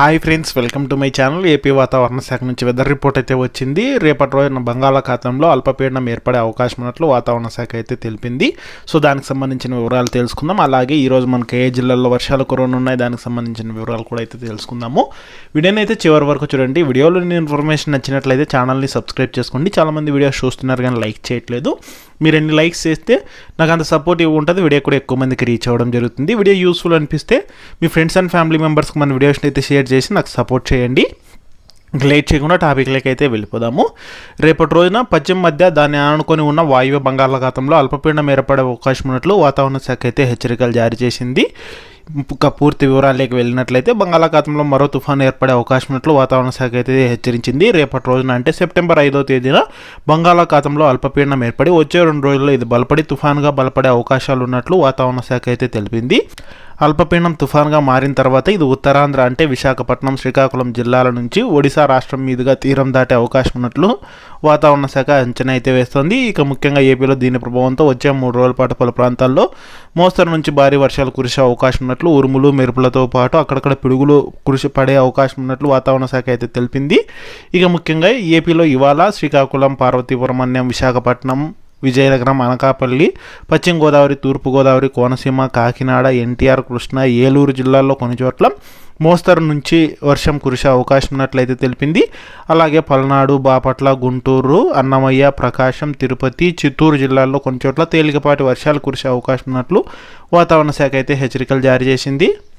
Hi friends welcome to my channel. A P వాతావరణ శాఖ నుంచి వెదర్ రిపోర్ట్ అయితే వచ్చింది. రేపటి రోజున బంగాళాఖాతంలో అల్పపీడనం ఏర్పడే అవకాశం ఉన్నట్లు వాతావరణ శాఖ అయితే తెలిపింది. సో దానికి సంబంధించిన వివరాలు తెలుసుకుందాం. అలాగే ఈరోజు మనకి ఏ జిల్లాల్లో వర్షాలు కురవనున్నాయి దానికి సంబంధించిన వివరాలు కూడా అయితే తెలుసుకుందాము. వీడియోని అయితే చివరి వరకు చూడండి. వీడియోలో ఇన్ఫర్మేషన్ నచ్చినట్లయితే ఛానల్ని సబ్స్క్రైబ్ చేసుకోండి. చాలామంది వీడియోస్ చూస్తున్నారు కానీ లైక్ చేయట్లేదు. మీరు ఎన్ని లైక్స్ చేస్తే నాకు అంత సపోర్టివ్ ఉంటుంది వీడియో కూడా ఎక్కువ మందికి రీచ్ అవ్వడం జరుగుతుంది. వీడియో యూస్ఫుల్ అనిపిస్తే మీ ఫ్రెండ్స్ అండ్ ఫ్యామిలీ మెంబర్స్కి మన వీడియోస్ని అయితే షేర్ చేసి నాకు సపోర్ట్ చేయండి. లేట్ చేయకుండా టాపిక్లకి అయితే వెళ్ళిపోదాము. రేపటి రోజున పశ్చిమ మధ్య దాన్ని ఆనుకొని ఉన్న వాయువ్య బంగాళాఖాతంలో అల్పపీడనం ఏర్పడే అవకాశం ఉన్నట్లు వాతావరణ శాఖ అయితే హెచ్చరికలు జారీ చేసింది. ఇంకా పూర్తి వివరాలకి వెళ్ళినట్లయితే బంగాళాఖాతంలో మరో తుఫాను ఏర్పడే అవకాశం ఉన్నట్లు వాతావరణ శాఖ అయితే హెచ్చరించింది. రేపటి రోజున అంటే సెప్టెంబర్ ఐదో తేదీన బంగాళాఖాతంలో అల్పపీడనం ఏర్పడి వచ్చే రెండు రోజుల్లో ఇది బలపడి తుఫానుగా బలపడే అవకాశాలు ఉన్నట్లు వాతావరణ శాఖ అయితే తెలిపింది. అల్పపీడనం తుఫాన్గా మారిన తర్వాత ఇది ఉత్తరాంధ్ర అంటే విశాఖపట్నం శ్రీకాకుళం జిల్లాల నుంచి ఒడిశా రాష్ట్రం మీదుగా తీరం దాటే అవకాశం ఉన్నట్లు వాతావరణ శాఖ అంచనా అయితే వేస్తోంది. ఇక ముఖ్యంగా ఏపీలో దీని ప్రభావంతో వచ్చే మూడు రోజుల పాటు పలు ప్రాంతాల్లో మోస్తరు నుంచి భారీ వర్షాలు కురిసే అవకాశం ఉన్నట్లు ఉరుములు మెరుపులతో పాటు అక్కడక్కడ పిడుగులు కురిసి పడే అవకాశం ఉన్నట్లు వాతావరణ శాఖ అయితే తెలిపింది. ఇక ముఖ్యంగా ఏపీలో ఇవాళ శ్రీకాకుళం పార్వతీపురం అన్యం విశాఖపట్నం విజయనగరం అనకాపల్లి పశ్చిమ గోదావరి తూర్పు గోదావరి కోనసీమ కాకినాడ ఎన్టీఆర్ కృష్ణ ఏలూరు జిల్లాల్లో కొన్ని చోట్ల మోస్తరు నుంచి వర్షం కురిసే అవకాశం ఉన్నట్లయితే తెలిపింది. అలాగే పల్నాడు బాపట్ల గుంటూరు అన్నమయ్య ప్రకాశం తిరుపతి చిత్తూరు జిల్లాల్లో కొన్ని చోట్ల తేలికపాటి వర్షాలు కురిసే అవకాశం ఉన్నట్లు వాతావరణ శాఖ అయితే హెచ్చరికలు జారీ చేసింది.